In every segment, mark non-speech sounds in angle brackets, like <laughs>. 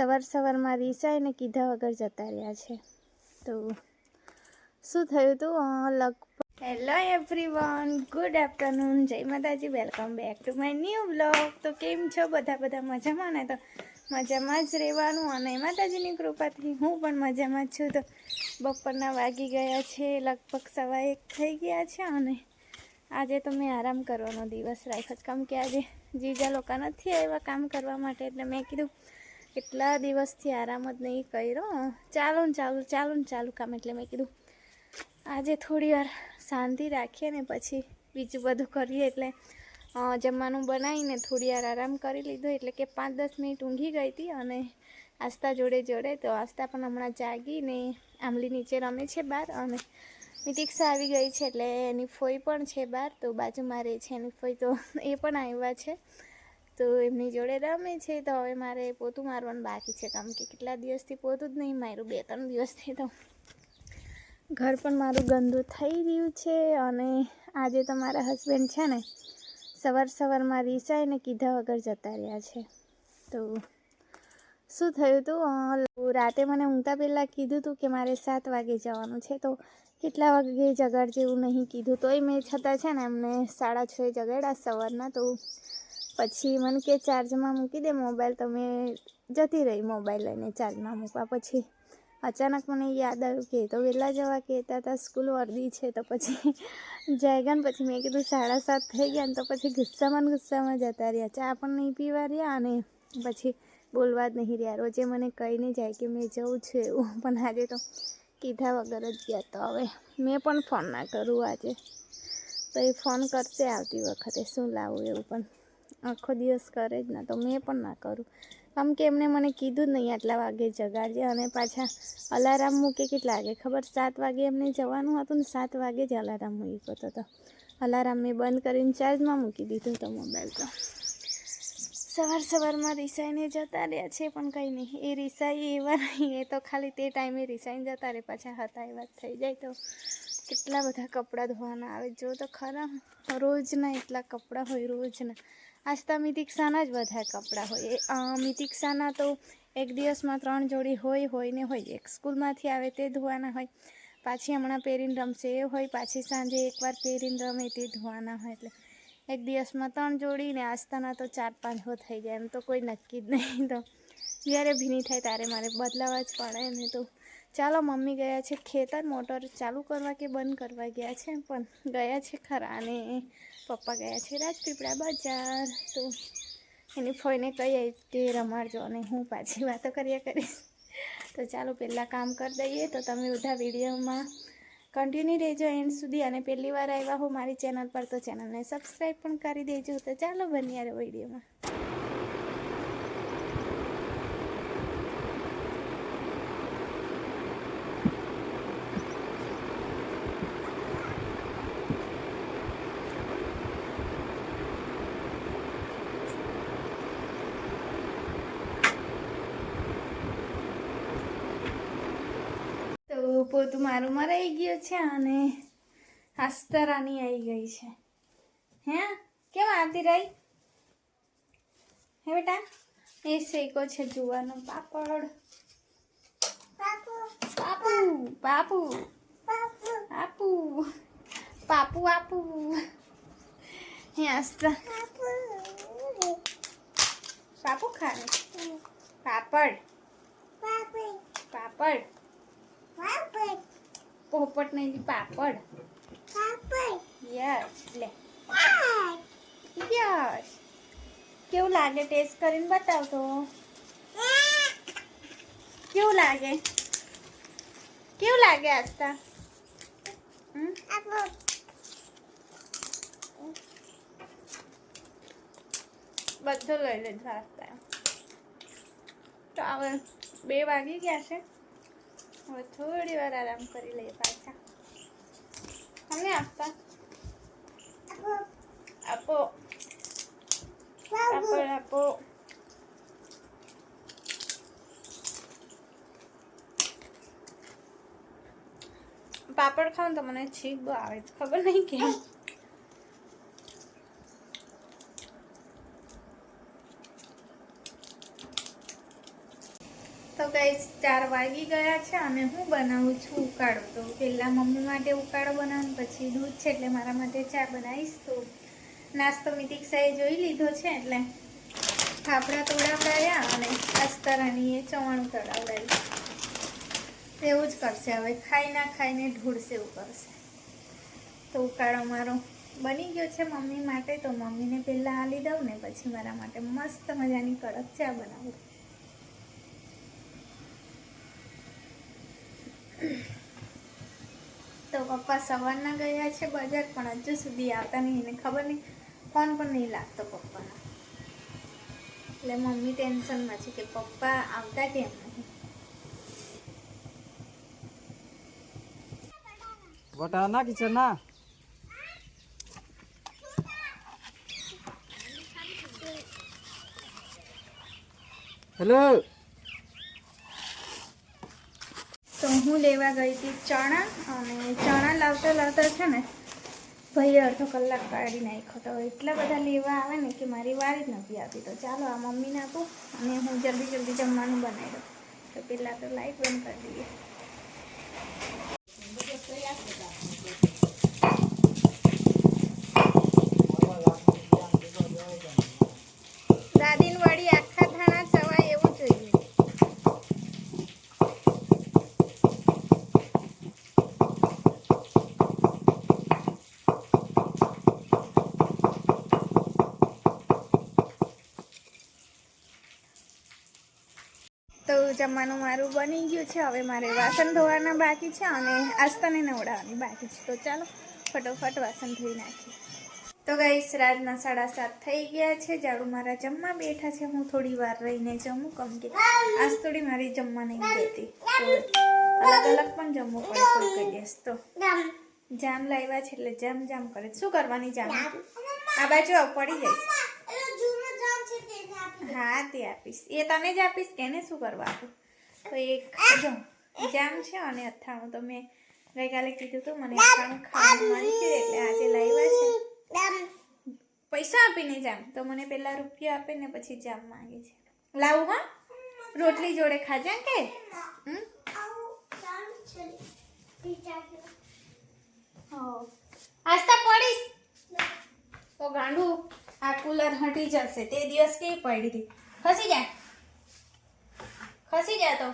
સવાર સવારમાં રીસાઈને કીધા વગર જતા રહ્યા છે. તો શું થયું હતું લગભગ હેલો એવરીવન ગુડ આફ્ટરનૂન જય માતાજી welcome back to my new blog તો કેમ છો બધા? બધા મજામાં ને? તો મજામાં જ રહેવાનું અને માતાજીની કૃપાથી હું પણ મજામાં જ છું. તો બપોરના વાગી ગયા છે, લગભગ સવા એક થઈ ગયા છે અને આજે તો મેં આરામ કરવાનો દિવસ રાખ્યો કેમ કે આજે જીજા લોકો નથી આવ્યા કામ કરવા માટે, એટલે મેં કીધું કેટલા દિવસથી આરામ જ નહીં કર્યો. ચાલો ને ચાલુ, ચાલો ને ચાલુ કામ એટલે મેં કીધું, આજે થોડી વાર શાંતિ રાખીએ ને પછી બીજું બધું કરીએ એટલે જમવાનું બનાવીને થોડી વાર આરામ કરી લીધો એટલે કે પાંચ દસ મિનિટ ઊંઘી ગઈ હતી અને આસ્તા જોડે જોડે તો આસ્તા પણ હમણાં જાગીને આંબલી નીચે રમે છે બહાર અને મિતિક્ષા આવી ગઈ છે એટલે એની ફોઈ પણ છે બહાર, તો બાજુમાં રહે છે એની ફોઈ તો એ પણ આવ્યા છે. તો એમની જોડે રમે છે, તો હવે મારે પોતું મારવાનું બાકી છે કારણ કે કેટલા દિવસથી પોતું જ નહીં માર્યું, બે ત્રણ દિવસથી તો. ઘર પણ મારું ગંદુ થઈ રહ્યું છે અને આજે તો મારા હસબન્ડ છે ને, સવાર સવારમાં રીસાઈને કીધા વગર જતા રહ્યા છે. તો શું થયું હતું રાતે મને ઊંઘતા પહેલાં કીધું હતું કે મારે સાત વાગે જવાનું છે, તો કેટલા વાગે જગાડ જેવું નહીં કીધું. તોય મેં છતાં છે ને એમને સાડા છ જગાડ્યા સવારના, તો પછી મને કે ચાર્જમાં મૂકી દે મોબાઈલ તમે જતી રહી મોબાઈલ લઈને ચાર્જમાં મૂકવા. પછી અચાનક મને યાદ આવ્યું કે તો વહેલા જવા કહેતા હતા, સ્કૂલ વર્દી છે. તો પછી <laughs> જાયગા ને પછી મેં કીધું સાડા સાત થઈ ગયા ને તો પછી ગુસ્સામાં ગુસ્સામાં જતા રહ્યા. ચા પણ નહીં પીવા રહ્યા અને પછી બોલવા જ નહીં રહ્યા. રોજે મને કહીને જાય કે મેં જઉં છું એવું, પણ આજે તો કીધા વગર જ ગયા તો. હવે મેં પણ ફોન ના કરું આજે. તો એ ફોન કરશે આવતી વખતે, શું લાવું એવું પણ. આખો દિવસ કરે જ ના, તો મેં પણ ના કરું. આમ કે એમણે મને કીધું જ નહીં આટલા વાગે જગાડજે અને પાછા અલાર્મ મૂકે કેટલા વાગે? ખબર સાત વાગે એમને જવાનું હતું ને સાત વાગે જ અલાર્મ મૂક્યો હતો અલાર્મ મેં બંધ કરીને ચાર્જમાં મૂકી દીધો હતો મોબાઈલ તો. સવાર સવારમાં રિસાઈને જતા રહ્યા છે પણ કંઈ નહીં. એ રિસાઈ એવા નહીં, એ તો ખાલી તે ટાઈમે રિસાઈને જતા રહે, પાછા હતા એ વાત થઈ જાય તો. કેટલા બધા કપડાં ધોવાના આવે, જો તો ખરા, રોજના એટલા કપડાં હોય રોજના. આસ્તા મિતિક્ષાના જ બધા કપડાં હોય. મિતિક્ષાના તો એક દિવસમાં ત્રણ જોડી હોય હોય ને હોય. એક સ્કૂલમાંથી આવે તે ધોવાના હોય. પાછી હમણાં પહેરીને રમશે એ હોય, પાછી સાંજે એકવાર પહેરીને રમે તે ધોવાના હોય. એટલે એક દિવસમાં ત્રણ જોડી ને આસ્તાના તો ચાર પાંચ હો થઈ જાય. એમ તો કોઈ નક્કી જ નહીં. તો જ્યારે ભીની થાય ત્યારે મારે બદલાવા જ પડે ને તો ચાલો મમ્મી ગયા છે ખેતર, મોટર ચાલુ કરવા કે બંધ કરવા ગયા છે? પણ ગયા છે ખરા અને પપ્પા ગયા છે રાજપીપળા બજાર. તો એની ફોઈને કહીએ કે, રમાડજો અને હું પાછી વાતો કર્યા કરીશ. તો ચાલો પહેલાં કામ કરી દઈએ. તો તમે બધા વિડીયોમાં કન્ટિન્યુ રહેજો એન્ડ સુધી. અને પહેલી વાર આવ્યા હો મારી ચેનલ પર તો ચેનલને સબસ્ક્રાઈબ પણ કરી દેજો. તો ચાલો બન્યા રહો વિડીયોમાં. તો પોતું મારું મરાઈ ગયું છે અને આસ્તરાની આવી ગઈ છે. હે? કેમ આવતી રહી? હે બેટા? એ શેકો છે જુવાનો પાપડ. પાપુ. પાપુ આપુ પાપુ. આપુ. હે આસ્તા પાપુ. ખાને? પાપડ. પાપડ. પોપટ નહીં પાપડ. યસ લે. યસ કેવું લાગે? ટેસ્ટ કરીને બતાવ તો કેવું લાગે? કેવું લાગે આસ્તા? બધું લઈ લેજો આસ્તા તો હવે બે વાગી ગયા છે. હવે થોડી વાર આરામ કરી લઈએ પાછા. તમને આપતા? આપો. આપો આપો. પાપડ ખાવ તો મને છીક બહુ આવે ખબર નહીં કેમ તો કઈ ચાર વાગી ગયા છે અને હું બનાવું છું ઉકાળો. તો પહેલાં મમ્મી માટે ઉકાળો બનાવું, પછી દૂધ છે એટલે મારા માટે ચા બનાવીશ. તો નાસ્તો મિતિક્ષાએ જોઈ લીધો છે એટલે ફાફડા તોડાવડાયા અને અસ્તરાની એ ચવાણું તળાવડાવ્યું. એવું જ કરશે. હવે ખાઈ ના ખાઈને ઢોળશે એવું કરશે. તો ઉકાળો મારો બની ગયો છે મમ્મી માટે. તો મમ્મીને પહેલાં આલી દઉં ને પછી મારા માટે મસ્ત મજાની કડક ચા બનાવું. તો પપ્પા સવારના ગયા છે બજાર, પણ હજુ સુધી આવતા નહીં. એને ખબર નહીં. ફોન પણ નહીં લાગતો પપ્પાનો. એટલે મમ્મી ટેન્શનમાં છે કે પપ્પા આવતા કેમ નહીં. વટા નાખી છે, ના? હેલો તો હું લેવા ગઈ હતી ચણા અને ચણા લાવતા લાવતા છે ને ભાઈએ અડધો કલાક કાઢી નાખ્યો તો એટલા બધા લેવા આવે ને કે મારી વારી જ નથી આવતી. તો ચાલો આ મમ્મીને આપું અને હું જલ્દી જલ્દી જમવાનું બનાવી દઉં. તો પહેલાં તો લાઈટ બંધ કરી દઈએ દાદીન વળી આખા ધાણા ચવાય એવું જોઈએ તો જમવાનું મારું બની ગયું છે. હવે મારે વાસણ ધોવાના બાકી છે અને આસ્તાને નવડાવવાની બાકી છે. તો ચાલો, ફટોફટ વાસણ ધોઈ નાખીએ. તો ગઈશ રાતના સાડા સાત થઈ ગયા છે. જાડુ મારા જમવા બેઠા છે. હું થોડી વાર રહીને જમું, કેમ કે આજ થોડી મારી જમવા નહીં તો અલગ અલગ પણ જમવું પડે કોઈ કઈ તો જામ લાવ્યા છે એટલે જામ જામ કરે. શું કરવાની જામ? આ બાજુ પડી જઈશ હા તે આપીશ. એ તને જ આપીશ, એને શું કરવા તો એક જો, જામ છે અને અથાણું. તો મેં ગઈકાલે કીધું હતું મને અથાણું ખાવાનું મન છે એટલે આજે લાવ્યા છે. પૈસા આપીને જામ. તો મને પહેલાં રૂપિયા આપે ને પછી જામ માંગે છે. લાવું હા? રોટલી જોડે ખાજા કે. આસ્તા પડીશ. તો ગાંડું. આ કુલર હટી જશે. તે દિવસ કેવી પડી હતી? ખસી જા. ખસી જા તો.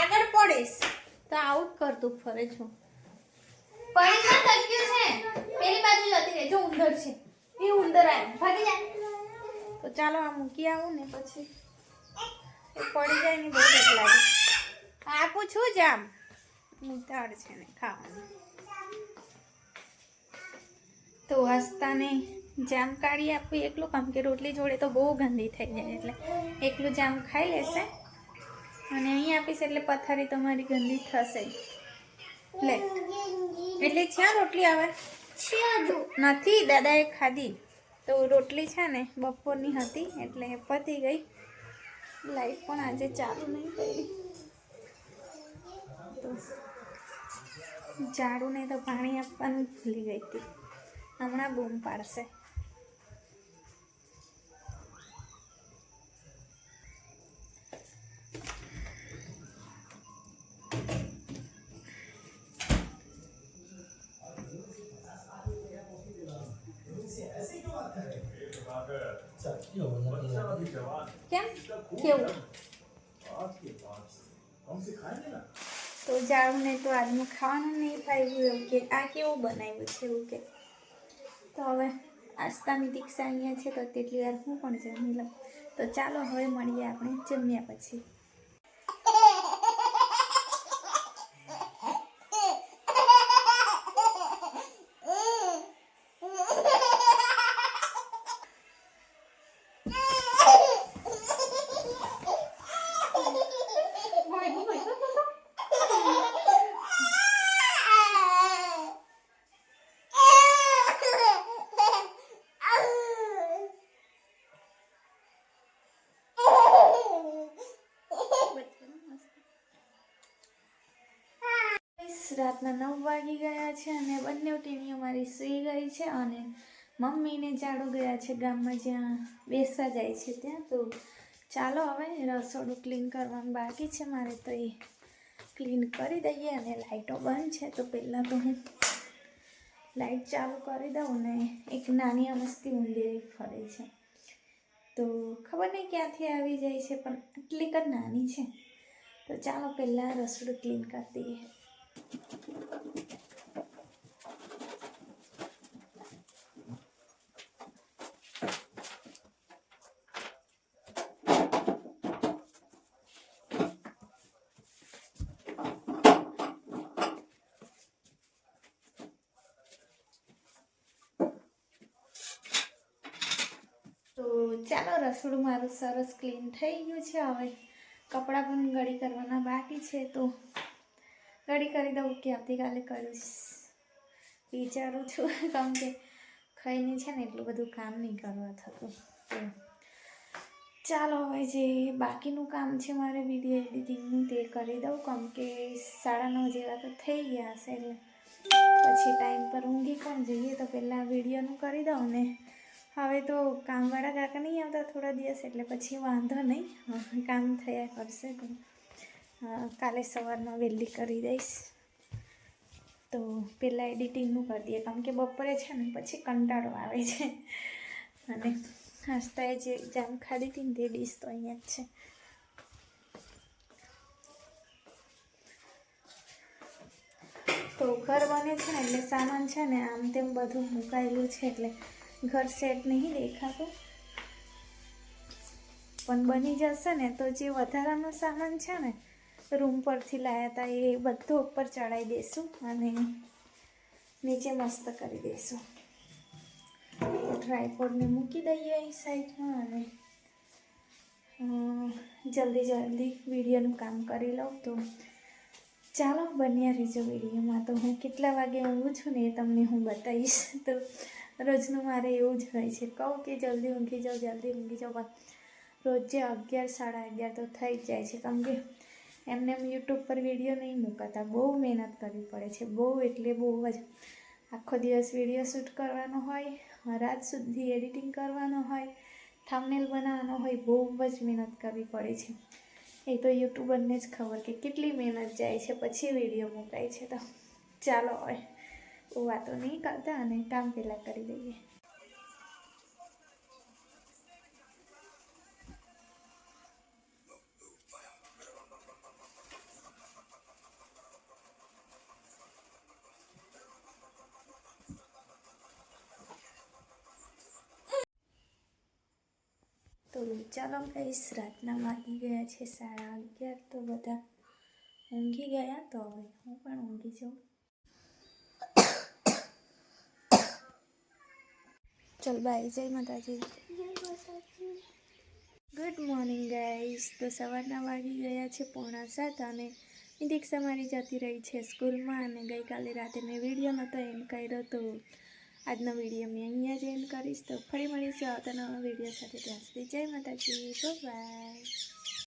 આગળ પડીશ. તો આઉટ કરતું ફરે છું. પડી ના થઈ ગયું છે. પેલી બાજુ જતી રહે જો ઉંદર છે. એ ઉંદર આવે ભાગી જા. તો ચાલો આ મૂકી આવું ને પછી. એ પડી જાય ને બહુ બીક લાગે. આપું છું જામ ઉતાવળ છે ને ખાવાનું. તો હસતાને જામ કાઢી આપું એકલું કામ કે રોટલી જોડે તો બહુ ગંદી થઈ જાય એટલે એકલું જામ ખાઈ લેશે અને અહીં આપીશ એટલે પથારી તમારી ગંદી થશે. લે. એટલે છ્યાં રોટલી આવે? નથી દાદાએ ખાધી. તો રોટલી છે ને બપોરની હતી એટલે પતી ગઈ. લાઈટ પણ આજે ચાલુ નહીં કરી. તો ઝાડુને તો પાણી આપવાનું ભૂલી ગઈ હતી. હમણાં બૂમ પાડશે. કેમ? કેવું? તો જાણુને તો આજનું ખાવાનું નહીં ફાવ્યું એવું કે આ કેવું બનાવ્યું છે એવું કે. તો હવે આસ્તાની દીક્ષા અહીંયા છે તો તેટલી વાર હું પણ જમી લઉં. તો ચાલો હવે મળીએ આપણે જમ્યા પછી. રાતના નવ વાગી ગયા છે અને બંને ટીણીઓ મારી સૂઈ ગઈ છે અને મમ્મીને જાડો ગયા છે ગામમાં જ્યાં બેસવા જાય છે ત્યાં. તો ચાલો હવે રસોડું ક્લીન કરવાનું બાકી છે. મારે તો એ ક્લીન કરી દઈએ અને લાઇટો બંધ છે. તો પહેલાં તો હું લાઇટ ચાલુ કરી દઉં ને એક નાની અમસ્તી ઊંધેરી ફરે છે. તો ખબર નહીં ક્યાંથી આવી જાય છે, પણ એટલી જ નાની છે. તો ચાલો પહેલાં રસોડું ક્લીન કરી દઈએ. ચાલો રસોડું મારું સરસ ક્લીન થઈ ગયું છે. હવે કપડાં પણ ગળી કરવાના બાકી છે તો ગળી કરી દઉં કે આવતીકાલે કરીશ વિચારું છું કારણ કે ખાઈને છે ને એટલું બધું કામ નહીં કરવા થતું. ચાલો હવે જે બાકીનું કામ છે મારે વીડિયો એડિટિંગનું તે કરી દઉં. કેમ કે સાડા નવ જેવા તો થઈ ગયા હશે એટલે પછી ટાઈમ પર ઊંઘી પણ જઈએ તો પહેલાં વિડીયોનું કરી દઉં ને. હવે તો કામવાળા કાકા નહીં આવતા થોડા દિવસ એટલે પછી વાંધો નહીં. કામ થયા કરશે હા, કાલે સવારમાં વહેલી કરી દઈશ. તો પહેલાં એડિટિંગનું કરી દઈએ. કારણ કે બપોરે છે ને, પછી કંટાળો આવે છે. અને નાસ્તાએ જે જામ ખાધી હતી ને તે ડીશ તો અહીંયા જ છે. તો ઘર બને છે ને, એટલે સામાન છે ને, આમ તેમ બધું મુકાયેલું છે, એટલે ઘર સેટ નહીં દેખાતું. પણ બની જશે ને, તો જે વધારાનો સામાન છે ને રૂમ પરથી લાવ્યા હતા એ બધું ઉપર ચડાવી દઈશું અને નીચે મસ્ત કરી દઈશું તો મૂકી દઈએ અહીં સાઈડમાં અને જલ્દી જલ્દી વિડીયોનું કામ કરી લઉં તો ચાલો બન્યા રહેજો વિડીયોમાં. તો હું કેટલા વાગે ઊંઘું છું ને એ તમને હું બતાવીશ. તો રોજનું મારે એવું જ હોય છે. કહું કે જલ્દી ઊંઘી જાઉં જલ્દી ઊંઘી જાઉં પણ રોજે અગિયાર, સાડા અગિયાર તો થઈ જ જાય છે. કેમ કે એમને એમ યુટ્યુબ પર વીડિયો નહીં મૂકાતા. બહુ મહેનત કરવી પડે છે. બહુ એટલે બહુ જ. આખો દિવસ વીડિયો શૂટ કરવાનો હોય, રાત સુધી એડિટિંગ કરવાનો હોય થામનેલ બનાવવાનો હોય, બહુ જ મહેનત કરવી પડે છે. એ તો યુટ્યુબરને જ ખબર કે કેટલી મહેનત જાય છે, પછી વીડિયો મૂકાય છે તો. ચાલો હવે વાતો નહીં કરતા અને કામ પહેલાં કરી દઈએ. તો ચાલો ગાઈસ રાતના વાગી ગયા છે સાડા અગિયાર, તો બધા ઊંઘી ગયા તો હવે હું પણ ઊંઘી જાઉં. ચલ બાય, જય માતાજી. ગુડ મોર્નિંગ ગાઈસ તો સવારના વાગી ગયા છે પોણા સાત અને દીક્ષા મારી જતી રહી છે સ્કૂલમાં અને ગઈકાલે રાતે મેં વીડિયો નહોતો એમ કર્યો તો આજનો વીડિયો મેં અહીંયા જ એન્ડ કરીશ. તો ફરી મળીશું આવતા નવા વીડિયો સાથે ત્યાં સુધી. જય માતાજી. બાય